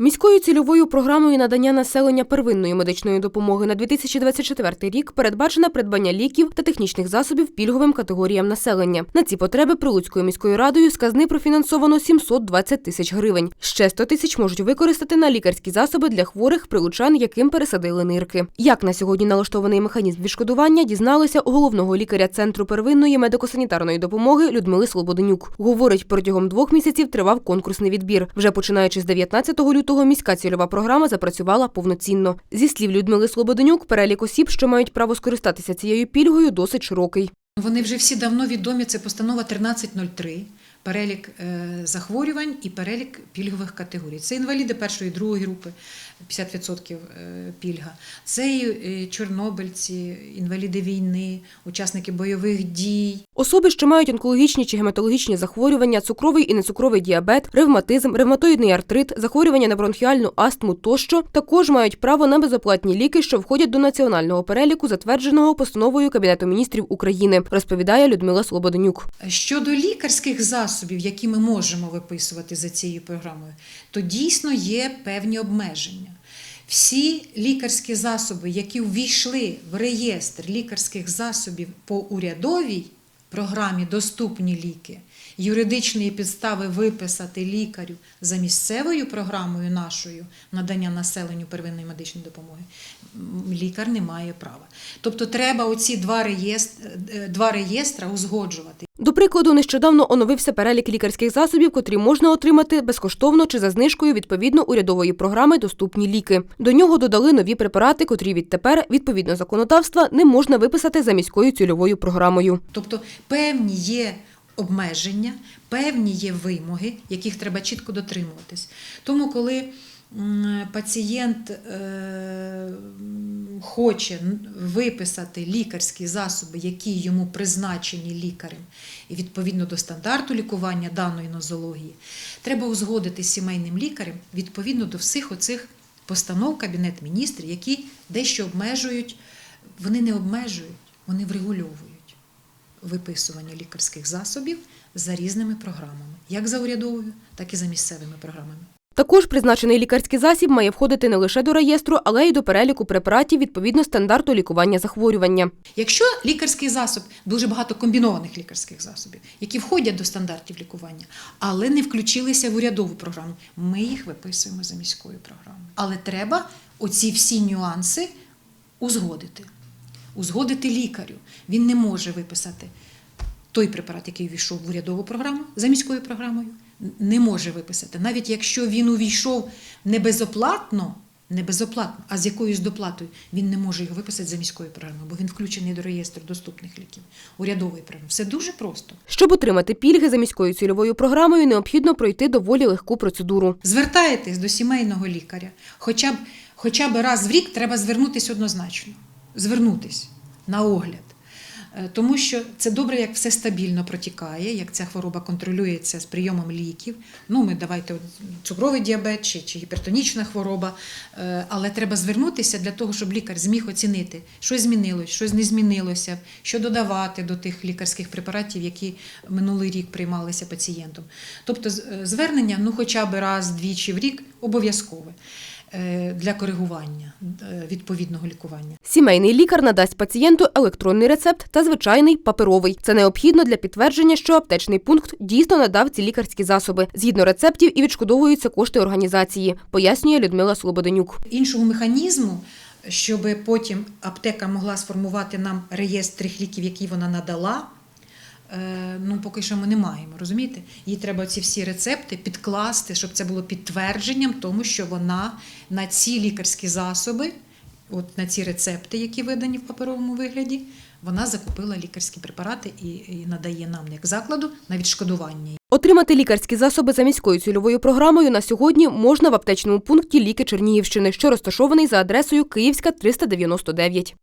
Міською цільовою програмою надання населення первинної медичної допомоги на 2024 рік передбачено придбання ліків та технічних засобів пільговим категоріям населення. На ці потреби Прилуцькою міською радою з казни профінансовано 720 тисяч гривень. Ще 100 тисяч можуть використати на лікарські засоби для хворих прилучан, яким пересадили нирки. Як на сьогодні налаштований механізм відшкодування, дізналися у головного лікаря центру первинної медико-санітарної допомоги Людмили Слободенюк. Говорить, протягом двох місяців тривав конкурсний відбір. Вже починаючи з 19 лютого міська цільова програма запрацювала повноцінно. Зі слів Людмили Слободенюк, перелік осіб, що мають право скористатися цією пільгою, досить широкий. Вони вже всі давно відомі. Це постанова 1303, перелік е, захворювань і перелік пільгових категорій. Це інваліди першої і другої групи, 50% е, пільга. Це і е, чорнобильці, інваліди війни, учасники бойових дій. Особи, що мають онкологічні чи гематологічні захворювання, цукровий і нецукровий діабет, ревматизм, ревматоїдний артрит, захворювання на бронхіальну астму тощо, також мають право на безоплатні ліки, що входять до національного переліку, затвердженого постановою Кабінету міністрів України, розповідає Людмила Слободенюк. Щодо лікарських засобів, які ми можемо виписувати за цією програмою, то дійсно є певні обмеження. Всі лікарські засоби, які ввійшли в реєстр лікарських засобів по урядовій програмі Доступні ліки, юридичної підстави виписати лікарю за місцевою програмою нашою надання населенню первинної медичної допомоги, лікар не має права. Тобто треба оці два реєстри, два реєстра узгоджувати. До прикладу, нещодавно оновився перелік лікарських засобів, котрі можна отримати безкоштовно чи за знижкою відповідно урядової програми Доступні ліки. До нього додали нові препарати, котрі відтепер, відповідно законодавства, не можна виписати за міською цільовою програмою. Тобто певні є обмеження, певні є вимоги, яких треба чітко дотримуватись. Тому, коли пацієнт е, хоче виписати лікарські засоби, які йому призначені лікарем, і відповідно до стандарту лікування даної нозології, треба узгодити з сімейним лікарем відповідно до всіх оцих постанов Кабінет міністрів, які дещо обмежують, вони не обмежують, вони врегульовують виписування лікарських засобів за різними програмами, як за урядовою, так і за місцевими програмами. Також призначений лікарський засіб має входити не лише до реєстру, але й до переліку препаратів відповідно стандарту лікування захворювання. Якщо лікарський засоб, дуже багато комбінованих лікарських засобів, які входять до стандартів лікування, але не включилися в урядову програму, ми їх виписуємо за міською програмою. Але треба оці всі нюанси узгодити. Узгодити лікарю. Він не може виписати той препарат, який увійшов в урядову програму за міською програмою, не може виписати. Навіть якщо він увійшов не безоплатно, не безоплатно, а з якоюсь доплатою, він не може його виписати за міською програмою, бо він включений до реєстру доступних ліків урядової програми. Все дуже просто. Щоб отримати пільги за міською цільовою програмою, необхідно пройти доволі легку процедуру. Звертаєтесь до сімейного лікаря, хоча б, хоча б раз в рік треба звернутися однозначно. Звернутися на огляд. Е, Тому що це добре, як все стабільно протікає, як ця хвороба контролюється з прийомом ліків. Ну, ми давайте цукровий діабет чи, чи гіпертонічна хвороба. Е, Але треба звернутися для того, щоб лікар зміг оцінити, що змінилось, що не змінилося, що додавати до тих лікарських препаратів, які минулий рік приймалися пацієнтом. Тобто е, звернення, ну хоча б раз, двічі в рік обов'язкове для коригування е, відповідного лікування. Сімейний лікар надасть пацієнту електронний рецепт та звичайний паперовий. Це необхідно для підтвердження, що аптечний пункт дійсно надав ці лікарські засоби. Згідно рецептів і відшкодовуються кошти організації, пояснює Людмила Слободенюк. іншого механізму, щоб потім аптека могла сформувати нам реєстр тих ліків, які вона надала. Е, Ну, поки що ми не маємо, розумієте? Їй треба ці всі рецепти підкласти, щоб це було підтвердженням тому, що вона на ці лікарські засоби, от на ці рецепти, які видані в паперовому вигляді, вона закупила лікарські препарати і, надає нам як закладу на відшкодування. Отримати лікарські засоби за міською цільовою програмою на сьогодні можна в аптечному пункті Ліки Чернігівщини, що розташований за адресою Київська 399.